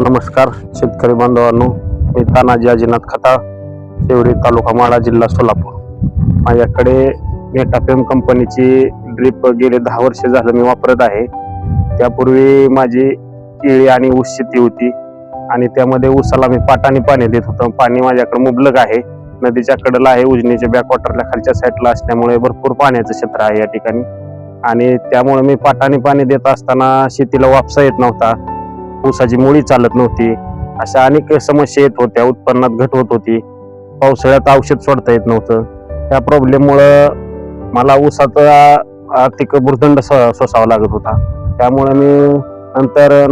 नमस्कार शेतकरी बांधवांनो. मी तानाजी अजिनाथ खता शेवरी तालुका माळा जिल्हा सोलापूर. माझ्याकडे मेटाफेम कंपनीची ड्रीप गेले दहा वर्ष झालं मी वापरत आहे. त्यापूर्वी माझी केळी आणि ऊस शेती होती आणि त्यामध्ये ऊसाला मी पाटाने पाणी देत होतो. पाणी माझ्याकडे मुबलक आहे. नदीच्या कडेला आहे उजनीच्या बॅकवॉटरला खालच्या साईडला असल्यामुळे भरपूर पाण्याचं क्षेत्र आहे या ठिकाणी. आणि त्यामुळे मी पाटाने पाणी देत असताना शेतीला वापसा येत नव्हता. ऊसाची मुळी चालत नव्हती. अशा अनेक समस्या येत होत्या. उत्पन्नात घट होत होती. पावसाळ्यात औषध सोडता येत नव्हतं. त्या प्रॉब्लेममुळं मला ऊसाचा आर्थिक भूर्दंड स- सोसावा लागत होता. त्यामुळे मी नंतर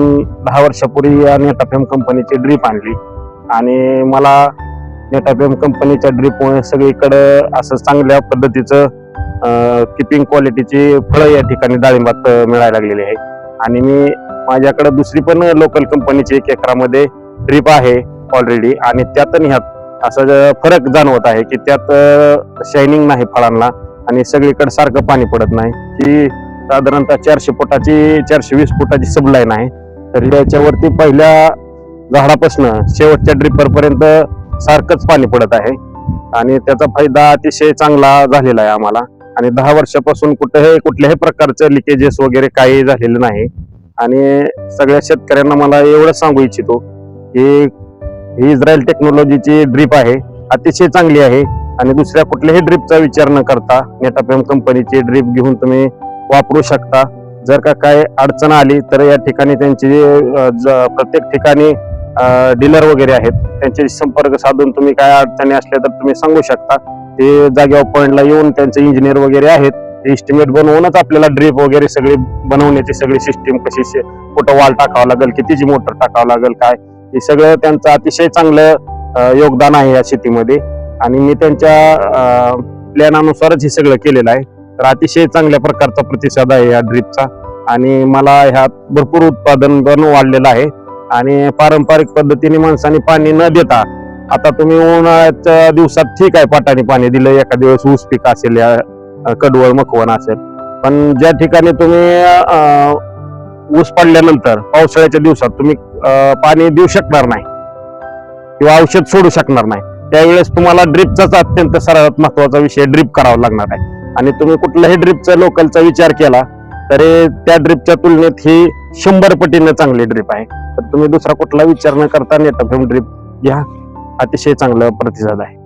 दहा वर्षापूर्वी नेटाफेम कंपनीची ड्रीप आणली. आणि मला नेटाफेम कंपनीच्या ड्रीपमुळे सगळीकडं असं चांगल्या पद्धतीचं किपिंग क्वालिटीची फळं या ठिकाणी डाळिंबात मिळायला लागलेली आहे. आणि मी माझ्याकडे दुसरी पण लोकल कंपनीची एक एकरामध्ये ड्रीप आहे ऑलरेडी आणि त्यात आणि ह्यात असं फरक जाणवत आहे की त्यात शायनिंग नाही फळांना आणि सगळीकडे सारखं पाणी पडत नाही. ही साधारणतः चारशे फुटाची चारशे वीस फुटाची सबलाईन आहे. तर याच्यावरती पहिल्या झाडापासनं शेवटच्या ड्रिपर पर्यंत सारखंच पाणी पडत आहे. आणि त्याचा फायदा अतिशय चांगला झालेला आहे आम्हाला. आणि दहा वर्षापासून कुठेही कुठल्याही प्रकारचं लिकेजेस वगैरे काही झालेलं नाही. आणि सगळ्या शेतकऱ्यांना मला एवढं सांगू इच्छितो की ही इस्रायल टेक्नॉलॉजीची ड्रीप आहे अतिशय चांगली आहे आणि दुसऱ्या कुठल्याही ड्रीपचा विचार न करता नेटापेम कंपनीची ड्रीप घेऊन तुम्ही वापरू शकता. जर का काय अडचण आली तर या ठिकाणी त्यांची ज- प्रत्येक ठिकाणी डीलर वगैरे आहेत. त्यांच्याशी संपर्क साधून तुम्ही काय अडचणी असल्या तर तुम्ही सांगू शकता. ते जागेवर पॉईंटला येऊन त्यांचे इंजिनियर वगैरे आहेत. एस्टिमेट बनवूनच आपल्याला ड्रीप वगैरे सगळी बनवण्याची सगळी सिस्टीम कशी कुठं वाल टाकावं लागेल कितीची मोटर टाकावं लागेल काय? हे सगळं त्यांचं अतिशय चांगलं योगदान आहे या शेतीमध्ये. आणि मी त्यांच्या प्लॅनानुसारच हे सगळं केलेलं आहे. तर अतिशय चांगल्या प्रकारचा प्रतिसाद आहे या ड्रीपचा आणि मला ह्यात भरपूर उत्पादन पण वाढलेलं आहे. आणि पारंपरिक पद्धतीने माणसाने पाणी न देता आता तुम्ही उन्हाळ्याच्या दिवसात ठीक आहे पाटाने पाणी दिलं एका दिवस ऊस पीक असेल या कडवळ मखवण असेल. पण ज्या ठिकाणी तुम्ही ऊस पडल्यानंतर पावसाळ्याच्या दिवसात तुम्ही पाणी देऊ शकणार नाही किंवा औषध सोडू शकणार नाही त्यावेळेस तुम्हाला ड्रिपचाच अत्यंत सर्वात महत्त्वाचा विषय ड्रिप करावा लागणार आहे. आणि तुम्ही कुठल्याही ड्रिपचा लोकलचा विचार केला तरी त्या ड्रिपच्या तुलनेत ही शंभर पटीनं चांगली ड्रिप आहे. तर तुम्ही दुसरा कुठला विचार न करता नेटफेम ड्रिप घ्या. अतिशय चांगला प्रतिसाद आहे.